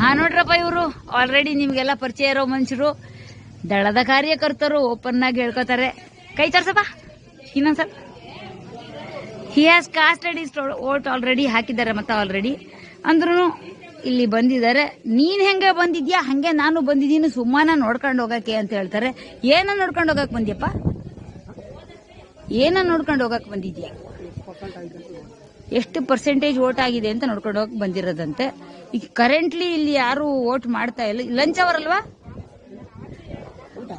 ಹಾ ನೋಡ್ರಪ್ಪ ಇವರು. ಆಲ್ರೆಡಿ ನಿಮ್ಗೆಲ್ಲ ಪರಿಚಯ ಇರೋ ಮನುಷ್ಯರು. ದಳದ ಕಾರ್ಯಕರ್ತರು ಓಪನ್ ಆಗಿ ಹೇಳ್ಕೊತಾರೆ. ಕೈ ತರ್ಸಪ್ಪ. ಇನ್ನೊಂದ್ಸಲ. He has casted his vote already ಹಾಕಿದ್ದಾರೆ ಮತ್ತೆ ಆಲ್ರೆಡಿ ಅಂದ್ರೂ ಇಲ್ಲಿ ಬಂದಿದ್ದಾರೆ. ನೀನ್ ಹೆಂಗೆ ಬಂದಿದ್ಯಾ? ಹಂಗೆ ನಾನು ಬಂದಿದ್ದೀನಿ. ಸುಮ್ಮನೆ ನೋಡ್ಕೊಂಡು ಹೋಗಕ್ಕೆ ಅಂತ ಹೇಳ್ತಾರೆ. ಏನ ನೋಡ್ಕೊಂಡು ಹೋಗಕ್ ಬಂದ್ಯಪ್ಪ? ಏನ ನೋಡ್ಕೊಂಡು ಹೋಗಕ್ ಬಂದಿದ್ಯಾ? ಎಷ್ಟು ಪರ್ಸೆಂಟೇಜ್ ವೋಟ್ ಆಗಿದೆ ಅಂತ ನೋಡ್ಕೊಂಡು ಹೋಗಿ ಬಂದಿರೋದಂತೆ. ಈಗ ಕರೆಂಟ್ಲಿ ಇಲ್ಲಿ ಯಾರು ವೋಟ್ ಮಾಡ್ತಾ ಇಲ್ಲ. ಲಂಚ್ ಅವರಲ್ವಾ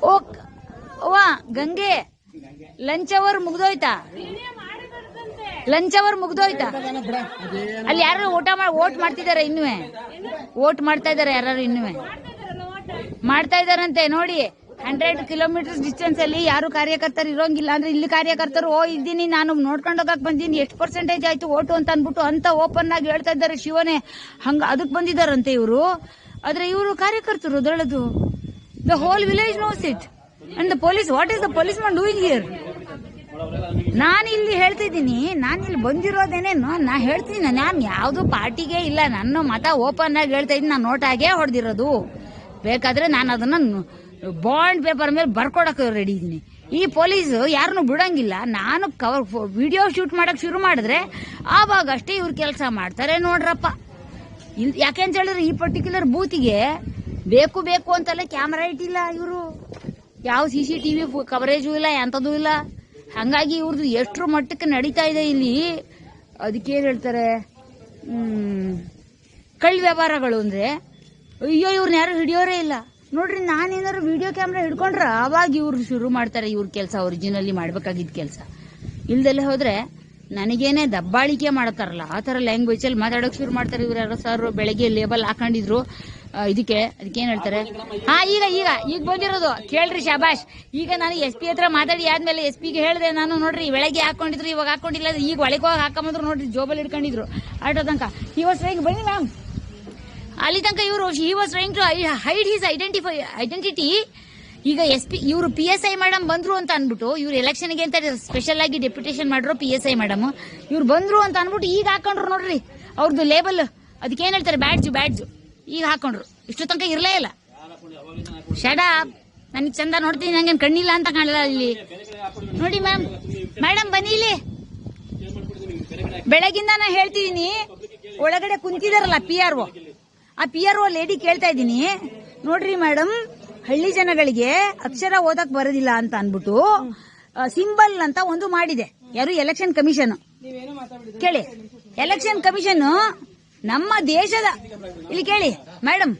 ಓ ವಾ ಗಂಗೆ, ಲಂಚ್ ಅವರ್ ಮುಗ್ದೋಯ್ತಾ? ಲಂಚ್ ಅವರ್ ಮುಗ್ದೋಯ್ತಾ? ಅಲ್ಲಿ ಯಾರು ಮಾಡಿ ವೋಟ್ ಮಾಡ್ತಿದಾರೆ ಇನ್ನುವೆ? ವೋಟ್ ಮಾಡ್ತಾ ಇದಾರೆ ಯಾರು ಇನ್ನುವೆ? ಮಾಡ್ತಾ ಇದಾರಂತೆ, ನೋಡಿ. ಹಂಡ್ರೆಡ್ ಕಿಲೋಮೀಟರ್ ಡಿಸ್ಟೆನ್ಸ್ ಅಲ್ಲಿ ಯಾರು ಕಾರ್ಯಕರ್ತರು ಇರೋಂಗಿಲ್ಲ. ಅಂದ್ರೆ ಇಲ್ಲಿ ಕಾರ್ಯಕರ್ತರು, ಓ, ಇದ್ದೀನಿ, ನಾನು ನೋಡ್ಕೊಂಡು ಹೋಗಕ್ ಬಂದೀನಿ, ಎಷ್ಟು ಪರ್ಸೆಂಟೇಜ್ ಆಯ್ತು ಓಟು ಅಂತ ಅಂದ್ಬಿಟ್ಟು ಅಂತ ಓಪನ್ ಆಗಿ ಹೇಳ್ತಾ ಇದ್ದಾರೆ ಶಿವನೇ. ಹಂಗ ಅದಕ್ಕೆ ಬಂದಿದಾರಂತೆ ಇವರು. ಆದ್ರೆ ಇವರು ಕಾರ್ಯಕರ್ತರು ಅದರೊಳದು the whole village knows it and the police what is the policeman doing here ನಾನು ಇಲ್ಲಿ ಹೇಳ್ತಿದ್ದೀನಿ ನಾನು ಇಲ್ಲಿ ಬಂದಿರೋದೇನೇನು ನಾ ಹೇಳ್ತೀನಿ, ನಾನು ಯಾವ್ದು ಪಾರ್ಟಿಗೆ ಇಲ್ಲ. ನನ್ನ ಮತ ಓಪನ್ ಆಗಿ ಹೇಳ್ತಾ ಇದ್ದೀನಿ, ನಾನು ನೋಟಾಗೆ ಹೊಡೆದಿರೋದು. ಬೇಕಾದ್ರೆ ನಾನು ಅದನ್ನ ಬಾಂಡ್ ಪೇಪರ್ ಮೇಲೆ ಬರ್ಕೊಡಕ್ಕೆ ರೆಡಿ ಇದ್ದೀನಿ. ಈ ಪೊಲೀಸ್ ಯಾರನ್ನು ಬಿಡಂಗಿಲ್ಲ. ನಾನು ಕವರ್ ವಿಡಿಯೋ ಶೂಟ್ ಮಾಡಕ್ ಶುರು ಮಾಡಿದ್ರೆ ಆವಾಗ ಅಷ್ಟೇ ಇವ್ರು ಕೆಲಸ ಮಾಡ್ತಾರೆ ನೋಡ್ರಪ್ಪ. ಯಾಕೆ ಅಂತ ಹೇಳಿದ್ರೆ ಈ ಪರ್ಟಿಕ್ಯುಲರ್ ಬೂತಿಗೆ ಬೇಕು ಬೇಕು ಅಂತಲ್ಲ ಕ್ಯಾಮರಾ ಇಟ್ಟಿಲ್ಲ ಇವರು. ಯಾವ ಸಿ ಸಿ ಟಿವಿ ಕವರೇಜು ಇಲ್ಲ ಎಂಥದ್ದು ಇಲ್ಲ. ಹಂಗಾಗಿ ಇವ್ರದ್ದು ಎಷ್ಟರ ಮಟ್ಟಕ್ಕೆ ನಡೀತಾ ಇದೆ ಇಲ್ಲಿ, ಅದಕ್ಕೆ ಏನ್ ಹೇಳ್ತಾರೆ? ಕಳ್ಳ ವ್ಯವಹಾರಗಳು ಅಂದ್ರೆ, ಅಯ್ಯೋ ಇವ್ರನ್ನ ಯಾರು ಹಿಡಿಯೋರೇ ಇಲ್ಲ. ನೋಡ್ರಿ, ನಾನೇನಾದ್ರು ವಿಡಿಯೋ ಕ್ಯಾಮ್ರಾ ಹಿಡ್ಕೊಂಡ್ರೆ ಅವಾಗ ಇವ್ರು ಶುರು ಮಾಡ್ತಾರೆ ಇವ್ರ ಕೆಲಸ ಒರಿಜಿನಲ್ಲಿ ಮಾಡ್ಬೇಕಾಗಿದ್ದ ಕೆಲಸ. ಇಲ್ದಲ್ಲೇ ಹೋದ್ರೆ ನನಗೇನೆ ದಬ್ಬಾಳಿಕೆ ಮಾಡ್ತಾರಲ್ಲ, ಆ ಥರ ಲ್ಯಾಂಗ್ವೇಜ್ ಅಲ್ಲಿ ಮಾತಾಡೋಕ್ ಶುರು ಮಾಡ್ತಾರೆ ಇವ್ರು ಯಾರೋ ಸರ್ ಬೆಳಗ್ಗೆ ಲೇಬಲ್ ಹಾಕೊಂಡಿದ್ರು. ಇದಕ್ಕೆ ಅದಕ್ಕೆ ಏನ್ ಹೇಳ್ತಾರೆ? ಹಾ, ಈಗ ಈಗ ಈಗ ಬಂದಿರೋದು. ಕೇಳ್ರಿ ಶಾಬಾಷ್, ಈಗ ನಾನು ಎಸ್ ಪಿ ಹತ್ರ ಮಾತಾಡಿ ಆದ್ಮೇಲೆ ಎಸ್ ಪಿಗೆ ಹೇಳಿದೆ ನಾನು, ನೋಡ್ರಿ, ಬೆಳಗ್ಗೆ ಹಾಕೊಂಡಿದ್ರು, ಇವಾಗ ಹಾಕೊಂಡಿಲ್ಲ, ಈಗ ಒಳಗೆ ಹೋಗಿ ಹಾಕೊಂಬಂದ್ರು, ನೋಡ್ರಿ, ಜೋಬಲ್ಲಿ ಇಟ್ಕೊಂಡಿದ್ರು ಆಟೋ ತನಕ. ಇವತ್ತು ಬನ್ನಿ ಮ್ಯಾಮ್ ಅಲ್ಲಿ ತನಕ ಇವರು he was trying to hide his identify identity ಈಗ ಎಸ್ ಪಿ ಇವರು ಪಿ ಎಸ್ ಐ ಮೇಡಮ್ ಬಂದ್ರು ಅಂತ ಅನ್ಬಿಟ್ಟು, ಇವ್ರು ಎಲೆಕ್ಷನ್ಗೆ ಅಂತ ಸ್ಪೆಷಲ್ ಆಗಿ ಡೆಪ್ಯುಟೇಷನ್ ಮಾಡ್ರು ಪಿ ಎಸ್ ಐ ಮೇಡಮ್ ಇವ್ರು ಬಂದ್ರು ಅಂತ ಅನ್ಬಿಟ್ಟು ಈಗ ಹಾಕೊಂಡ್ರು ನೋಡ್ರಿ. ಅವ್ರದ್ದು ಲೇಬಲ್ ಅದಕ್ಕೆ ಏನ್ ಹೇಳ್ತಾರೆ? ಬ್ಯಾಡ್ಜು ಬ್ಯಾಡ್ಜು ಈಗ ಹಾಕೊಂಡ್ರು. ಇಷ್ಟು ತನಕ ಇರಲೇ ಇಲ್ಲ. ಶಡ ನನಗೆ ಚಂದ ನೋಡ್ತೀನಿ ನಂಗೆ ಕಣ್ಣಿಲ್ಲ ಅಂತ ಕಾಣಲ್ಲ ಇಲ್ಲಿ. ನೋಡಿ ಮ್ಯಾಮ್ ಮೇಡಮ್ ಬನ್ನಿ ಇಲ್ಲಿ. ಬೆಳಗಿಂದ ನಾ ಹೇಳ್ತಿದ್ದೀನಿ ಒಳಗಡೆ ಕುಂತಿದಾರಲ್ಲ ಪಿ ಆರ್ ಒ ಆ ಪಿ ಆರ್ ಒ ಲೇಡಿ ಕೇಳ್ತಾ ಇದ್ದೀನಿ. ನೋಡ್ರಿ ಮೇಡಮ್ ಹಳ್ಳಿ ಜನಗಳಿಗೆ ಅಕ್ಷರ ಓದಕ್ ಬರೋದಿಲ್ಲ ಅಂತ ಅನ್ಬಿಟ್ಟು ಸಿಂಬಲ್ ಅಂತ ಒಂದು ಮಾಡಿದೆ. ಯಾರು? ಎಲೆಕ್ಷನ್ ಕಮಿಷನ್ ಕೇಳಿ. ಎಲೆಕ್ಷನ್ ಕಮಿಷನ್ ನಮ್ಮ ದೇಶದ, ಇಲ್ಲಿ ಕೇಳಿ. ಮೇಡಮ್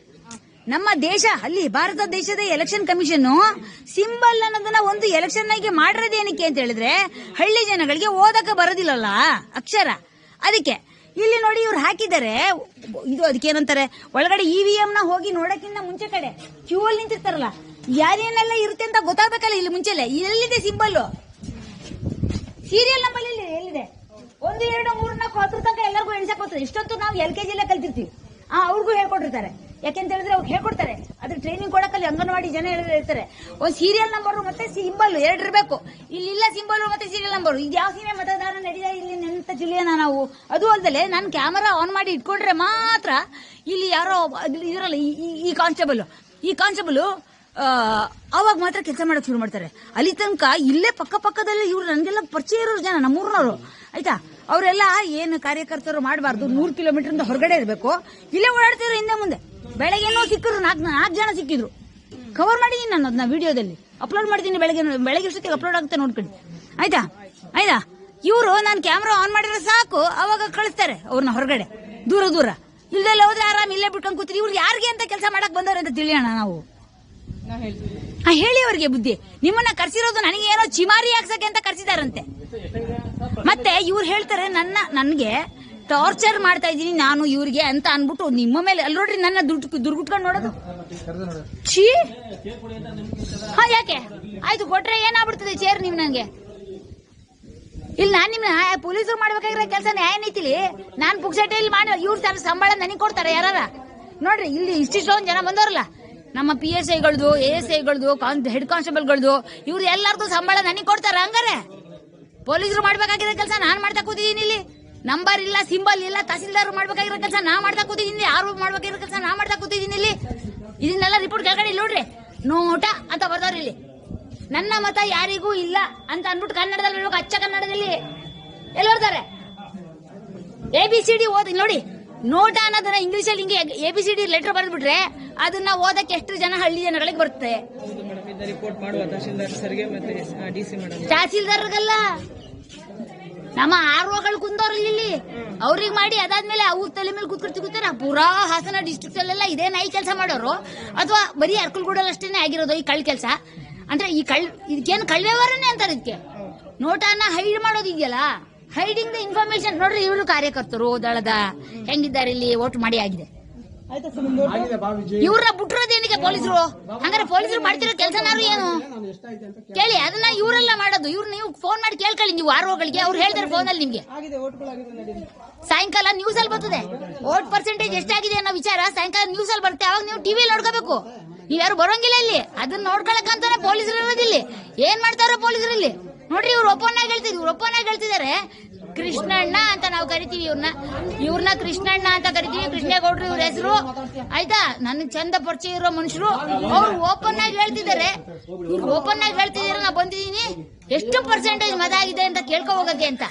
ನಮ್ಮ ದೇಶ, ಅಲ್ಲಿ ಭಾರತ ದೇಶದ ಎಲೆಕ್ಷನ್ ಕಮಿಷನ್ ಸಿಂಬಲ್ ಅನ್ನೋದನ್ನ ಒಂದು ಎಲೆಕ್ಷನ್ ಆಗಿ ಮಾಡಿರೋದೇನಕ್ಕೆ ಅಂತ ಹೇಳಿದ್ರೆ, ಹಳ್ಳಿ ಜನಗಳಿಗೆ ಓದಕ್ಕೆ ಬರೋದಿಲ್ಲಲ್ಲ, ಅಕ್ಷರ. ಅದಕ್ಕೆ ಇಲ್ಲಿ ನೋಡಿ ಇವ್ರು ಹಾಕಿದ್ದಾರೆ. ಇದು ಅದಕ್ಕೆ ಏನಂತಾರೆ ಒಳಗಡೆ ಇವಿಎಂ ನ ಹೋಗಿ ನೋಡಕ್ಕಿಂತ ಮುಂಚೆ ಕಡೆ. ಕ್ಯೂ ಅಲ್ಲಿ ನಿಂತಿರ್ತಾರಲ್ಲ. ಯಾರೇನೆಲ್ಲ ಇರುತ್ತೆ ಅಂತ ಗೊತ್ತಾಗ್ಬೇಕಲ್ಲ ಇಲ್ಲಿ ಮುಂಚೆಲೆ. ಎಲ್ಲಿದೆ ಸಿಂಬಲ್ ಸೀರಿಯಲ್ ನಂಬರ್ ಇಲ್ಲಿ ಎಲ್ಲಿದೆ? ಒಂದು, ಎರಡು, ಮೂರು, ನಾಲ್ಕು ಹತ್ರ ತನಕ ಎಲ್ಲರಿಗೂ ಎಣಿಸಕ್ ಹೋಗ್ತದೆ. ಇಷ್ಟೊತ್ತು ನಾವು ಎಲ್ ಕೆ ಜಿಲ್ಲೇ ಕಲ್ತಿರ್ತೀವಿ. ಆ, ಅವ್ರಿಗೂ ಹೇಳ್ಕೊಟ್ಟಿರ್ತಾರೆ. ಯಾಕೆಂತ ಹೇಳಿದ್ರೆ ಅವ್ರು ಹೇಳ್ಕೊಡ್ತಾರೆ. ಅದ್ರ ಟ್ರೈನಿಂಗ್ ಕೊಡಕ್ಕಲ್ಲಿ ಅಂಗನವಾಡಿ ಜನ ಹೇಳಿದ್ರೆ ಇರ್ತಾರೆ. ಒಂದ್ ಸೀರಿಯಲ್ ನಂಬರ್ ಮತ್ತೆ ಸಿಂಬಲ್ ಎರಡು ಇರಬೇಕು. ಇಲ್ಲಿ ಇಲ್ಲ ಸಿಂಬಲ್ ಮತ್ತೆ ಸೀರಿಯಲ್ ನಂಬರ್ ಇದು ಯಾವ ಸೀರೆ ಮತದಾರ ನಡೀತಾ ಇಲ್ಲಿ ನೆಂತ ಜಿಲ್ಲೆಯನ್ನ ನಾವು. ಅದು ಅಲ್ದಲೆ ನಾನು ಕ್ಯಾಮರಾ ಆನ್ ಮಾಡಿ ಇಟ್ಕೊಂಡ್ರೆ ಮಾತ್ರ ಇಲ್ಲಿ ಯಾರೋ ಇದ್ರಲ್ಲ ಈ- ಕಾನ್ಸ್ಟೇಬಲ್ ಈ ಕಾನ್ಸ್ಟೇಬಲ್ ಅವಾಗ ಮಾತ್ರ ಕೆಲಸ ಮಾಡಕ್ ಶುರು ಮಾಡ್ತಾರೆ. ಅಲ್ಲಿ ತನಕ ಇಲ್ಲೇ ಪಕ್ಕ ಪಕ್ಕದಲ್ಲಿ ಇವ್ರು ನನಗೆಲ್ಲ ಪರಿಚಯ ಇರೋರು ಜನ, ನಮ್ಮೂರ್ನವರು. ಆಯ್ತಾ? ಅವರೆಲ್ಲ ಏನು ಕಾರ್ಯಕರ್ತರು ಮಾಡಬಾರ್ದು, ನೂರು ಕಿಲೋಮೀಟರ್ ಹೊರಗಡೆ ಇರಬೇಕು. ಇಲ್ಲೇ ಓಡಾಡ್ತಿದ್ರು ಹಿಂದೆ ಮುಂದೆ. ಬೆಳಗ್ಗೆನೋ ಸಿಕ್ಕರು ನಾಲ್ಕು ನಾಲ್ಕು ಜನ ಸಿಕ್ಕಿದ್ರು. ಕವರ್ ಮಾಡಿದೀನಿ ನಾನು ಅದನ್ನ ವಿಡಿಯೋದಲ್ಲಿ. ಅಪ್ಲೋಡ್ ಮಾಡಿದ್ದೀನಿ ಬೆಳಗ್ಗೆ ಬೆಳಗ್ಗೆ ಅಷ್ಟೊತ್ತಿಗೆ ಅಪ್ಲೋಡ್ ಆಗುತ್ತೆ ನೋಡ್ಕೊಂಡು ಆಯ್ತಾ? ಆಯ್ತಾ? ಇವರು ನಾನು ಕ್ಯಾಮ್ರಾ ಆನ್ ಮಾಡಿದ್ರೆ ಸಾಕು ಅವಾಗ ಕಳಿಸ್ತಾರೆ ಅವ್ರನ್ನ ಹೊರಗಡೆ. ದೂರ ದೂರ. ಇಲ್ದೆಲ್ಲ ಹೋದ್ರೆ ಆರಾಮ್ ಇಲ್ಲೇ ಬಿಟ್ಕೊಂಡು ಕೂತೀರಿ. ಇವ್ರಿಗೆ ಯಾರಿಗೆ ಅಂತ ಕೆಲಸ ಮಾಡಕ್ ಬಂದವ್ರೆ ಅಂತ ತಿಳಿಯೋಣ ನಾವು. ಹಾ ಹೇಳಿ ಅವ್ರಿಗೆ ಬುದ್ಧಿ. ನಿಮ್ಮನ್ನ ಕರ್ಸಿರೋದು ನನಗೆ ಏನೋ ಚಿಮಾರಿ ಹಾಕ್ಸಕ್ಕೆ ಅಂತ ಕರ್ಸಿದಾರಂತೆ. ಮತ್ತೆ ಇವ್ರು ಹೇಳ್ತಾರೆ ನನ್ನ ನನ್ಗೆ ಟಾರ್ಚರ್ ಮಾಡ್ತಾ ಇದೀನಿ ನಾನು ಇವ್ರಿಗೆ ಅಂತ ಅನ್ಬಿಟ್ಟು ನಿಮ್ಮ ಮೇಲೆ ಅಲ್ಲಿ ನನ್ನ ದುಡ್ಡು ದುರ್ಗುಟ್ಕೊಂಡು ನೋಡೋದು. ಛೀ. ಹಾ, ಯಾಕೆ? ಆಯ್ತು, ಕೊಟ್ರೆ ಏನಾಗ್ಬಿಡ್ತದೆ ಚೇರ್ ನೀವು ನನಗೆ ಇಲ್ಲಿ ನಾನು ನಿಮ್ನ ಪೊಲೀಸರು ಮಾಡ್ಬೇಕಾಗಿರೋ ಕೆಲಸ ನ್ಯಾಯ ನೀತಿಲಿ ನಾನ್ ಪುಕ್ಸಟೆಯಲ್ಲಿ ಮಾಡಿ ಇವ್ರು ತರ ಸಂಬಳ ನನಗೆ ಕೊಡ್ತಾರೆ ಯಾರಾರ? ನೋಡ್ರಿ, ಇಲ್ಲಿ ಇಷ್ಟಿಷ್ಟೊಂದು ಜನ ಬಂದವ್ರಲ್ಲ. ನಮ್ಮ ಪಿ ಎಸ್ ಐಗಳದು ಎ ಎಸ್ ಐಗಳದು ಹೆಡ್ ಕಾನ್ಸ್ಟೇಬಲ್ಗಳದು ಇವ್ರು ಎಲ್ಲಾರ್ದು ಸಂಬಳ ನನಗೆ ಕೊಡ್ತಾರ ಹಂಗಾರೆ. ಪೊಲೀಸರು ಮಾಡ್ಬೇಕಾಗಿರೋ ಕೆಲಸ ನಾನು ಮಾಡ್ತಾ ಕೂತಿದ್ದೀನಿ ಇಲ್ಲಿ. ನಂಬರ್ ಇಲ್ಲ ಸಿಂಬಲ್ ಇಲ್ಲ ತಹಸೀಲ್ದಾರ್ ಮಾಡ್ಬೇಕಾಗಿರೋ ಕೆಲಸ ನಾ ಮಾಡ್ತಾ ಕೂತಿದ್ದೀನಿ ಯಾರು ಮಾಡ್ಬೇಕಾಗಿರೋ ಕೆಲಸ ನಾ ಮಾಡ್ತಾ ಕೂತಿದ್ದೀನಿ ಇಲ್ಲಿ. ಇದನ್ನೆಲ್ಲ ರಿಪೋರ್ಟ್ ಕೆಳಗಡೆ ಇಲ್ಲಿ ನೋಡ್ರಿ. ನೋಟ ಅಂತ ಬರ್ದವ್ರಿ ಇಲ್ಲಿ. ನನ್ನ ಮತ ಯಾರಿಗೂ ಇಲ್ಲ ಅಂತ ಅನ್ಬಿಟ್ಟು ಕನ್ನಡದಲ್ಲಿ ಅಚ್ಚ ಕನ್ನಡದಲ್ಲಿ ಎಲ್ಲಿ ಬರ್ತಾರೆ? ಎ ಬಿ ಸಿ ಡಿ ಓದಿ ನೋಡಿ. ನೋಟ ಅನ್ನೋದನ್ನ ಇಂಗ್ಲಿಷ್ ಅಲ್ಲಿ ಹಿಂಗೆ A B C D letter ಬಂದ್ಬಿಟ್ರೆ ಅದನ್ನ ಓದಕ್ಕೆ ಎಷ್ಟು ಜನ ಹಳ್ಳಿ ಜನಗಳಿಗೆ ಬರುತ್ತೆ? ತಹಸೀಲ್ದಾರ್ಗಲ್ಲ ನಮ್ಮ ಆರ್ ಕುಂದವ್ರಲ್ಲಿ ಇಲ್ಲಿ ಅವ್ರಿಗೆ ಮಾಡಿ ಅದಾದ್ಮೇಲೆ ಅವ್ರ ತಲೆ ಮೇಲೆ ಕೂತ್ಕೊಳ್ತಿ ಕೂತಾರ ಪೂರಾ ಹಾಸನ ಡಿಸ್ಟ್ರಿಕ್ಟ್ ಅಲ್ಲೆಲ್ಲ ಇದೇ ನಾಯಿ ಕೆಲಸ ಮಾಡೋರು. ಅಥವಾ ಬರೀ ಅರ್ಕಲ್ಗೂಡಲ್ಲಿ ಅಷ್ಟೇನೆ ಆಗಿರೋದು ಈ ಕಳ್ ಕೆಲಸ? ಅಂದ್ರೆ ಈ ಕಳ್ ಇದಕ್ಕೇನು ಕಳ್ವ್ಯವಹಾರನೇ ಅಂತಾರೆ ಇದಕ್ಕೆ. ನೋಟಾನ ಹೈಡ್ ಮಾಡೋದಿದೆಯಲ್ಲ ಹೈಡಿಂಗ್ ದ ಇನ್ಫಾರ್ಮೇಶನ್ ನೋಡ್ರಿ ಇವರು ಕಾರ್ಯಕರ್ತರು ದಳದ. ಹೆಂಗಿದ್ದಾರೆ ಇಲ್ಲಿ? ವೋಟ್ ಮಾಡಿ ಆಗಿದೆ. ಆಯ್ತಾ ಸರ್ ನಿಮ್ದು ಪೊಲೀಸರು? ಹಂಗಾರೆ ಪೊಲೀಸರು ಮಾಡ್ತಿರೋ ಕೆಲಸನಾರು ಏನು? ಕೇಳಿ, ಅದನ್ನ ಇವರೆಲ್ಲ ಮಾಡೋದು. ಇವ್ರು ನೀವು ಫೋನ್ ಮಾಡಿ ಕೇಳ್ಕೊಳ್ಳಿ, ನೀವು ಆರ್ಒಗಳಿಗೆ ಅವ್ರು ಹೇಳ್ತಾರೆ ಫೋನ್ ಅಲ್ಲಿ ನಿಮ್ಗೆ. ಸಾಯಂಕಾಲ ನ್ಯೂಸ್ ಅಲ್ಲಿ ಬರ್ತದೆ. ವೋಟ್ ಪರ್ಸೆಂಟೇಜ್ ಎಷ್ಟಾಗಿದೆ ಅನ್ನೋ ವಿಚಾರ ಸಾಯಂಕಾಲ ನ್ಯೂಸ್ ಅಲ್ಲಿ ಬರುತ್ತೆ. ಅವಾಗ ನೀವು ಟಿವಿಯಲ್ಲಿ ನೋಡ್ಕೋಬೇಕು. ನೀವ್ಯಾರು ಬರೋಂಗಿಲ್ಲ ಇಲ್ಲಿ. ಅದನ್ನ ನೋಡ್ಕೊಳಕಂತಾನೆ ಪೊಲೀಸರು ಇರೋದಿಲ್ಲಿ. ಏನ್ ಮಾಡ್ತಾರೋ ಪೊಲೀಸರು ಇಲ್ಲಿ? ನೋಡ್ರಿ, ಇವ್ರು ಒಪ್ಪನ್ ಆಗಿ ಹೇಳ್ತಿದ್ರು ಇವ್ರು ಹೇಳ್ತಿದ್ದಾರೆ. ಕೃಷ್ಣಣ್ಣ ಅಂತ ನಾವು ಕರಿತೀವಿ ಇವ್ರನ್ನ ಇವ್ರನ್ನ ಕೃಷ್ಣಣ್ಣ ಅಂತ ಕರಿತೀವಿ. ಕೃಷ್ಣೇಗೌಡ್ರು ಇವ್ರ ಹೆಸರು. ಆಯ್ತಾ? ನನ್ನ ಚಂದ ಪರಿಚಯ ಇರೋ ಮನುಷ್ಯರು. ಅವ್ರು ಓಪನ್ ಆಗಿ ಹೇಳ್ತಿದ್ದಾರೆ. ಓಪನ್ ಆಗಿ ಹೇಳ್ತಿದಾರೆ ನಾ ಬಂದಿದ್ದೀನಿ. ಎಷ್ಟು ಪರ್ಸೆಂಟೇಜ್ ಮದ ಆಗಿದೆ ಅಂತ ಕೇಳ್ಕೊ ಹೋಗಕ್ಕೆ ಅಂತ.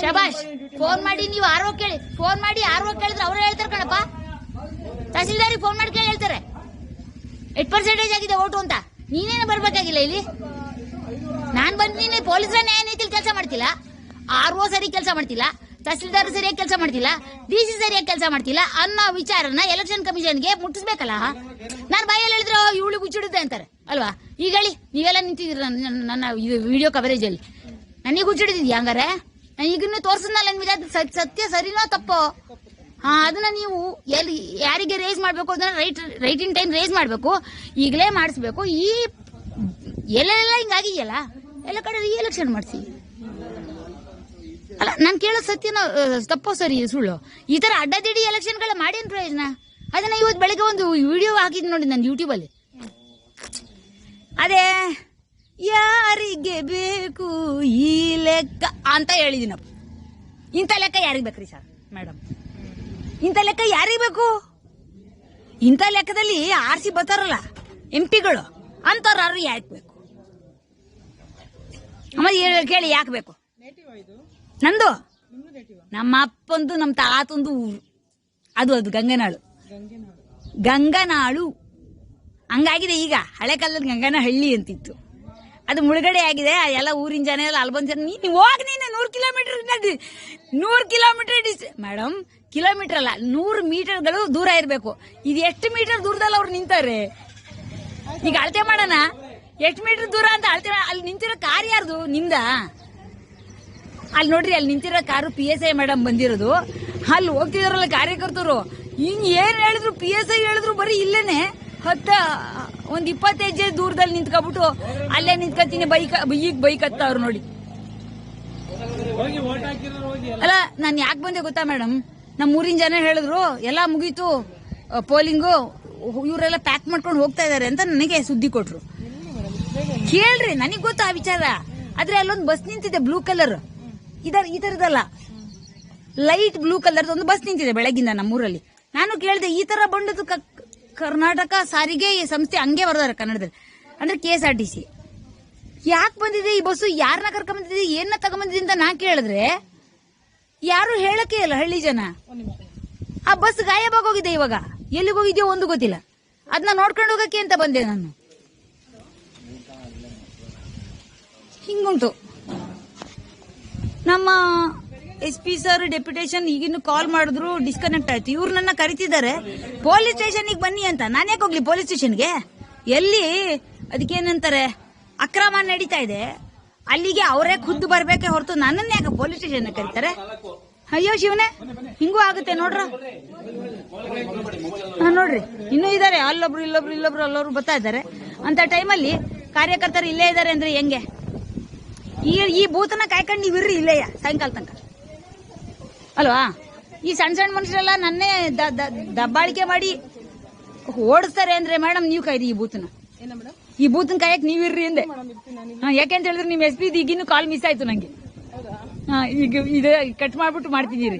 ಶಬಾಷ್ ಫೋನ್ ಮಾಡಿ ನೀವು ಆರೋ ಕೇಳಿ. ಫೋನ್ ಮಾಡಿ ಆರೋ ಕೇಳಿದ್ರೆ ಅವ್ರು ಹೇಳ್ತಾರೆ ಕಣಪ್ಪ. ತಹಸೀಲ್ದಾರಿಗೆ ಫೋನ್ ಮಾಡಿ ಕೇಳಿ ಹೇಳ್ತಾರೆ. ಎಷ್ಟು ಪರ್ಸೆಂಟೇಜ್ ಆಗಿದೆ ಓಟು ಅಂತ? ನೀನೇನು ಬರ್ಬೇಕಾಗಿಲ್ಲ ಇಲ್ಲಿ? ನಾನ್ ಬಂದಿನಿ ಪೊಲೀಸರ ನ್ಯಾಯ ನೀತಿಲಿ ಕೆಲಸ ಮಾಡ್ತಿಲ್ಲ? ಆರ್ ಓ ಸರಿ ಕೆಲಸ ಮಾಡ್ತಿಲ್ಲ, ತಹಸೀಲ್ದಾರ್ ಸರಿಯಾಗಿ ಕೆಲಸ ಮಾಡ್ತಿಲ್ಲ ಡಿ ಸಿ ಸರಿಯಾಗಿ ಕೆಲಸ ಮಾಡ್ತಿಲ್ಲ ಅನ್ನೋ ವಿಚಾರನ ಎಲೆಕ್ಷನ್ ಕಮಿಷನ್ಗೆ ಮುಟ್ಟಿಸ್ಬೇಕಲ್ಲ? ನಾನು ಬಾಯಲ್ಲಿ ಹೇಳಿದ್ರೆ ಇವಳು ಹುಚ್ಚಿಡುತ್ತೆ ಅಂತಾರೆ. ಅಲ್ವಾ? ಈಗ ಹೇಳಿ, ನೀವೆಲ್ಲ ನಿಂತಿದ್ದೀರ ನನ್ನ- ವಿಡಿಯೋ ಕವರೇಜ್ ಅಲ್ಲಿ. ನನಗೆ ಹುಚ್ಚಿಡಿದ್ಯಾ ಹಂಗಾರೆ? ನಾನು ಈಗನ್ನು ತೋರಿಸಿದ್ನಲ್ಲ ಸತ್ಯ ಸರಿನೋ ತಪ್ಪೋ? ಹಾ, ಅದನ್ನ ನೀವು ಎಲ್ಲಿ, ಯಾರಿಗೆ ರೇಸ್ ಮಾಡಬೇಕು, ಅದನ್ನ right right in time raise ಮಾಡಬೇಕು, ಈಗಲೇ ಮಾಡಿಸ್ಬೇಕು. ಈ, ಎಲ್ಲೆಲ್ಲ ಹಿಂಗಾಗಿದೆಯಲ್ಲ? ಎಲ್ಲ ಕಡೆ ಎಲೆಕ್ಷನ್ ಮಾಡಿಸಿ. ಅಲ್ಲ, ನಾನು ಕೇಳೋ ಸತ್ಯನ ತಪ್ಪೋ ಸರಿ, ಸುಳ್ಳು. ಈ ಥರ ಅಡ್ಡದಿಡಿ ಎಲೆಕ್ಷನ್ಗಳ ಮಾಡೇನು ಪ್ರಯೋಜನ? ಅದನ್ನು ಇವತ್ತು ಬೆಳಗ್ಗೆ ಒಂದು ವಿಡಿಯೋ ಹಾಕಿದ್ದು ನೋಡಿ ನಾನು ಯೂಟ್ಯೂಬಲ್ಲಿ ಅದೇ, ಯಾರಿಗೆ ಬೇಕು ಈ ಲೆಕ್ಕ ಅಂತ ಹೇಳಿದಿನಪ್ಪ ಇಂಥ ಲೆಕ್ಕ ಯಾರಿಗೆ ಬೇಕ್ರಿ ಸರ್ ಮೇಡಮ್ ಇಂಥ ಲೆಕ್ಕ ಯಾರಿಗೆ ಬೇಕು? ಇಂಥ ಲೆಕ್ಕದಲ್ಲಿ ಆರ್ಸಿ ಬರ್ತಾರಲ್ಲ ಎಂ ಪಿಗಳು ಅಂತಾರು ಯಾಕೆ ಬೇಕು? ಆಮೇಲೆ ಕೇಳಿ, ಯಾಕೆ ಬೇಕು? ನಂದು? ನಮ್ಮ ಅಪ್ಪಂದು ನಮ್ಮ ತಾತಂದು ಊರು. ಅದು ಅದು ಗಂಗನಾಳು. ಗಂಗನಾಳು. ಹಂಗಾಗಿದೆ ಈಗ. ಹಳೆ ಕಾಲದಲ್ಲಿ ಗಂಗನಹಳ್ಳಿ ಅಂತಿತ್ತು. ಅದು ಮುಳುಗಡೆ ಆಗಿದೆ. ಎಲ್ಲ ಊರಿನ ಜನ ಎಲ್ಲ ಅಲ್ಲಿ ಬಂದ್ ಜನ ನೀನು ಹೋಗಿ ನೀನು ನೂರು ಕಿಲೋಮೀಟರ್ ನೂರು ಕಿಲೋಮೀಟರ್ ಡಿಸ್ ಮೇಡಮ್ ಕಿಲೋಮೀಟರ್ ಅಲ್ಲ ನೂರು ಮೀಟರ್ಗಳು ದೂರ ಇರಬೇಕು. ಇದು ಎಷ್ಟು ಮೀಟರ್ ದೂರದಲ್ಲಿ ಅವ್ರು ನಿಂತಾರೆ ಈಗ ಅಳತೆ ಮಾಡೋಣ. ಎಷ್ಟು ಮೀಟರ್ ದೂರ ಅಂತ ಅಳತೆ ಅಲ್ಲಿ ನಿಂತಿರೋ ಕಾರ್ ಯಾರ್ದು? ನಿಮ್ದ ಅಲ್ಲಿ ನೋಡ್ರಿ, ಅಲ್ಲಿ ನಿಂತಿರೋ car P S I madam ಬಂದಿರೋದು. ಅಲ್ಲಿ ಹೋಗ್ತಿದಾರಲ್ಲ ಕಾರ್ಯಕರ್ತರು. ಹಿಂಗ್ ಏನ್ ಹೇಳಿದ್ರು ಪಿ ಎಸ್ ಐ ಹೇಳಿದ್ರು ಬರೀ ಇಲ್ಲೇನೆ. ಹತ್ತ, ಒಂದ್ ಇಪ್ಪತ್ತೈದು ಜನ ದೂರದಲ್ಲಿ ನಿಂತ್ಕೊಬಿಟ್ಟು ಅಲ್ಲೇ ನಿಂತ್ಕೊತೀನಿ, ಬೈಕ್, ಈಗ ಬೈಕ್ ಹತ್ತವ್ರು ನೋಡಿ. ಅಲ್ಲ, ನಾನು ಯಾಕೆ ಬಂದೆ ಗೊತ್ತಾ ಮೇಡಮ್ ನಮ್ಮ ಊರಿನ ಜನ ಹೇಳಿದ್ರು, ಎಲ್ಲ ಮುಗೀತು ಪೋಲಿಂಗು ಇವರೆಲ್ಲ ಪ್ಯಾಕ್ ಮಾಡ್ಕೊಂಡು ಹೋಗ್ತಾ ಇದಾರೆ ಅಂತ ನನಗೆ ಸುದ್ದಿ ಕೊಟ್ರು. ಕೇಳ್ರಿ, ನನಗೆ ಗೊತ್ತು ಆ ವಿಚಾರ. ಆದ್ರೆ ಅಲ್ಲೊಂದು ಬಸ್ ನಿಂತಿದೆ ಬ್ಲೂ ಕಲರ್ ಇದರ ಈ ತರದಲ್ಲ. ಲೈಟ್ ಬ್ಲೂ ಕಲರ್ ಒಂದು ಬಸ್ ನಿಂತಿದೆ ಬೆಳಗಿಂದ ನಮ್ಮೂರಲ್ಲಿ. ನಾನು ಕೇಳಿದೆ, ಈ ತರ ಬಂಡದು ಕರ್ನಾಟಕ ಸಾರಿಗೆ ಸಂಸ್ಥೆ ಹಂಗೆ ಬರ್ದಾರೆ ಕನ್ನಡದಲ್ಲಿ. ಅಂದ್ರೆ K S R T C ಯಾಕೆ ಬಂದಿದೆ ಈ ಬಸ್ಸು? ಯಾರನ್ನ ಕರ್ಕೊಂಡ್ ಬಂದಿದೆ ಏನ ತಗೊಂಬಂದಿದೆ ಅಂತ ನಾ ಕೇಳಿದ್ರೆ, ಯಾರು ಹೇಳಕ್ಕೆ ಇಲ್ಲ ಹಳ್ಳಿ ಜನ. ಆ ಬಸ್ ಗಾಯಬಾಗೋಗಿದೆ ಇವಾಗ. ಎಲ್ಲಿಗೆ ಹೋಗಿದ್ಯೋ ಒಂದು ಗೊತ್ತಿಲ್ಲ. ಅದನ್ನ ನೋಡ್ಕೊಂಡು ಹೋಗಕ್ಕೆ ಅಂತ ಬಂದೆ ನಾನು. ಹಿಂಗುಂಟು. ನಮ್ಮ ಎಸ್ ಪಿ ಸರ್ ಡೆಪ್ಯುಟೇಷನ್ ಈಗಿನ್ನು ಕಾಲ್ ಮಾಡಿದ್ರು ಡಿಸ್ಕನೆಕ್ಟ್ ಆಯ್ತು. ಇವ್ರು ನನ್ನ ಕರಿತಿದ್ದಾರೆ. ಪೊಲೀಸ್ ಸ್ಟೇಷನ್ಗೆ ಬನ್ನಿ ಅಂತ. ನಾನು ಯಾಕೆ ಹೋಗ್ಲಿ ಪೊಲೀಸ್ ಸ್ಟೇಷನ್ಗೆ ಎಲ್ಲಿ ಅದಕ್ಕೇನಂತಾರೆ ಅಕ್ರಮ ನಡೀತಾ ಇದೆ. ಅಲ್ಲಿಗೆ ಅವರೇ ಖುದ್ದು ಬರ್ಬೇಕೆ ಹೊರತು ನನ್ನನ್ನ ಯಾಕೆ ಪೊಲೀಸ್ ಸ್ಟೇಷನ್ ಕರೀತಾರೆ? ಅಯ್ಯೋ ಶಿವನೇ, ಹಿಂಗೂ ಆಗುತ್ತೆ ನೋಡ್ರ. ನೋಡ್ರಿ. ಇನ್ನೂ ಇದಾರೆ. ಅಲ್ಲೊಬ್ರು, ಇಲ್ಲೊಬ್ರು ಇಲ್ಲೊಬ್ರು ಅಲ್ಲೊಬ್ರು ಬರ್ತಾ ಇದ್ದಾರೆ. ಅಂತ ಟೈಮಲ್ಲಿ ಕಾರ್ಯಕರ್ತರು ಇಲ್ಲೇ ಇದ್ದಾರೆ ಅಂದ್ರೆ ಹೆಂಗೆ? ಈ ಈ ಭೂತನ ಕಾಯ್ಕೊಂಡು ನೀವು ಇರ್ರಿ ಇಲ್ಲಯ್ಯ ಸಾಯಂಕಾಲ ತನಕ. ಅಲ್ವಾ? ಈ ಸಣ್ಣ ಸಣ್ಣ ಮನುಷ್ಯರೆಲ್ಲ ನನ್ನೇ ದಬ್ಬಾಳಿಕೆ ಮಾಡಿ ಓಡಿಸ್ತಾರೆ ಅಂದ್ರೆ ಮೇಡಮ್ ನೀವು ಕಾಯ್ರಿ ಈ ಭೂತನ. ಈ ಭೂತನ ಕಾಯಕ್ ನೀವಿರ್ರಿ ಅಂದೆ. ಮೇಡಮ್ ಇರ್ತೀನಿ ಯಾಕೆ ಅಂತ ಹೇಳಿದ್ರೆ ನಿಮ್ ಎಸ್ ಪಿ ಈಗಿನ್ನೂ ಕಾಲ್ ಮಿಸ್ ಆಯ್ತು ನಂಗೆ. ಹೌದಾ? ಹಾ, ಈಗ ಇದು ಕಟ್ ಮಾಡ್ಬಿಟ್ಟು ಮಾಡ್ತಿದ್ದೀರಿ.